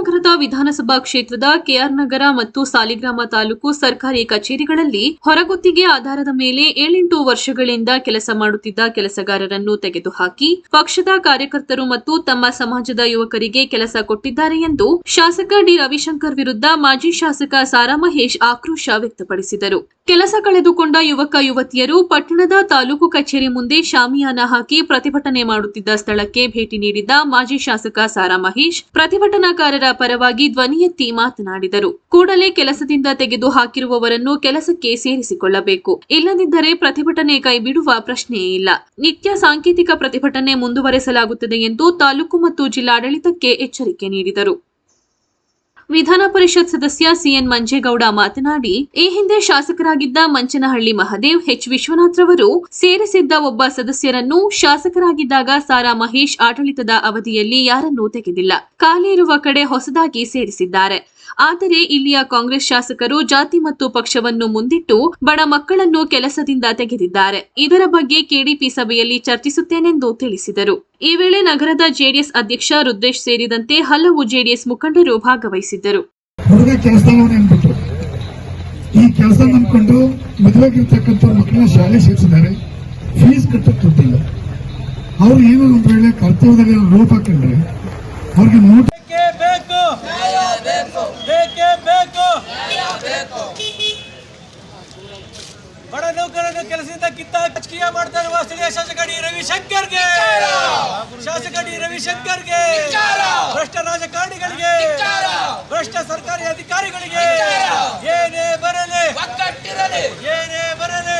ನಗರದ ವಿಧಾನಸಭಾ ಕ್ಷೇತ್ರದ ಕೆಆರ್ ನಗರ ಮತ್ತು ಸಾಲಿಗ್ರಾಮ ತಾಲೂಕು ಸರ್ಕಾರಿ ಕಚೇರಿಗಳಲ್ಲಿ ಹೊರಗುತ್ತಿಗೆ ಆಧಾರದ ಮೇಲೆ ಏಳೆಂಟು ವರ್ಷಗಳಿಂದ ಕೆಲಸ ಮಾಡುತ್ತಿದ್ದ ಕೆಲಸಗಾರರನ್ನು ತೆಗೆದುಹಾಕಿ, ಪಕ್ಷದ ಕಾರ್ಯಕರ್ತರು ಮತ್ತು ತಮ್ಮ ಸಮಾಜದ ಯುವಕರಿಗೆ ಕೆಲಸ ಕೊಟ್ಟಿದ್ದಾರೆ ಎಂದು ಶಾಸಕ ಡಿ ರವಿಶಂಕರ್ ವಿರುದ್ಧ ಮಾಜಿ ಶಾಸಕ ಸಾರಾ ಮಹೇಶ್ ಆಕ್ರೋಶ ವ್ಯಕ್ತಪಡಿಸಿದರು. ಕೆಲಸ ಕಳೆದುಕೊಂಡ ಯುವಕ ಯುವತಿಯರು ಪಟ್ಟಣದ ತಾಲೂಕು ಕಚೇರಿ ಮುಂದೆ ಶಾಮಿಯಾನ ಹಾಕಿ ಪ್ರತಿಭಟನೆ ಮಾಡುತ್ತಿದ್ದ ಸ್ಥಳಕ್ಕೆ ಭೇಟಿ ನೀಡಿದ್ದ ಮಾಜಿ ಶಾಸಕ ಸಾರಾ ಮಹೇಶ್ ಪ್ರತಿಭಟನಾಕಾರರ ಪರವಾಗಿ ಧ್ವನಿ ಎತ್ತಿ ಮಾತನಾಡಿದರು. ಕೂಡಲೇ ಕೆಲಸದಿಂದ ತೆಗೆದು ಹಾಕಿರುವವರನ್ನು ಕೆಲಸಕ್ಕೆ ಸೇರಿಸಿಕೊಳ್ಳಬೇಕು. ಇಲ್ಲದಿದ್ದರೆ ಪ್ರತಿಭಟನೆ ಕೈಬಿಡುವ ಪ್ರಶ್ನೆಯೇ ಇಲ್ಲ. ನಿತ್ಯ ಸಾಂಕೇತಿಕ ಪ್ರತಿಭಟನೆ ಮುಂದುವರೆಸಲಾಗುತ್ತದೆ ಎಂದು ತಾಲೂಕು ಮತ್ತು ಜಿಲ್ಲಾಡಳಿತಕ್ಕೆ ಎಚ್ಚರಿಕೆ ನೀಡಿದರು. ವಿಧಾನ ಪರಿಷತ್ ಸದಸ್ಯ ಸಿಎನ್ ಮಂಜೇಗೌಡ ಮಾತನಾಡಿ, ಈ ಹಿಂದೆ ಶಾಸಕರಾಗಿದ್ದ ಮಂಚನಹಳ್ಳಿ ಮಹದೇವ್ ಎಚ್ ವಿಶ್ವನಾಥ್ ರವರು ಸೇರಿಸಿದ್ದ ಒಬ್ಬ ಸದಸ್ಯರನ್ನು ಶಾಸಕರಾಗಿದ್ದಾಗ ಸಾರಾ ಮಹೇಶ್ ಆಡಳಿತದ ಅವಧಿಯಲ್ಲಿ ಯಾರನ್ನೂ ತೆಗೆದಿಲ್ಲ. ಖಾಲಿ ಇರುವ ಕಡೆ ಹೊಸದಾಗಿ ಸೇರಿಸಿದ್ದಾರೆ. ಆದರೆ ಇಲ್ಲಿಯ ಕಾಂಗ್ರೆಸ್ ಶಾಸಕರು ಜಾತಿ ಮತ್ತು ಪಕ್ಷವನ್ನು ಮುಂದಿಟ್ಟು ಬಡ ಮಕ್ಕಳನ್ನು ಕೆಲಸದಿಂದ ತೆಗೆದಿದ್ದಾರೆ. ಇದರ ಬಗ್ಗೆ ಕೆಡಿಪಿ ಸಭೆಯಲ್ಲಿ ಚರ್ಚಿಸುತ್ತೇನೆಂದು ತಿಳಿಸಿದರು. ಈ ವೇಳೆ ನಗರದ ಜೆಡಿಎಸ್ ಅಧ್ಯಕ್ಷ ರುದ್ರೇಶ್ ಸೇರಿದಂತೆ ಹಲವು ಜೆಡಿಎಸ್ ಮುಖಂಡರು ಭಾಗವಹಿಸಿದ್ದರು. ಹುಡುಗ ಕೆಲಸ ಅಂದ್ಬಿಟ್ಟು ಈ ಕೆಲಸ ನಂಬ್ಕೊಂಡು ಮದುವೆಗಿರ್ತಕ್ಕಂಥ ಮಕ್ಕಳನ್ನ ಶಾಲೆ ಸೇರಿಸಿದ್ದಾರೆ. ಫೀಸ್ ಕಟ್ಟಕ್ಕೆ ದುಡ್ಡಿಲ್ಲ ಅವ್ರು ಏನೋ ಒಂದು ವೇಳೆ ಕರ್ತವ್ಯದಲ್ಲಿ ಲೋಪ ಕಂಡ್ರೆ ಅವ್ರಿಗೆ ನೋಟ್ ಬೇಕೇ ಬೇಕು. ಬೇಕೇ ಬೇಕು. ಬಡ ನೌಕರನ್ನು ಕೆಲಸದಿಂದ ಕಿತ್ತ ರಾಜಕೀಯ ಮಾಡ್ತಾ ಇರುವ ಸ್ಥಳೀಯ ಶಾಸಕ ಡಿ ರವಿಶಂಕರ್ಗೆ. ಶಾಸಕ ಡಿ ರವಿಶಂಕರ್ಗೆ. ಭ್ರಷ್ಟ ರಾಜಕಾರಣಿಗಳಿಗೆ. ಭ್ರಷ್ಟ ಸರ್ಕಾರಿ ಅಧಿಕಾರಿಗಳಿಗೆ. ಏನೇ ಬರಲಿ. ಏನೇ ಬರಲಿ.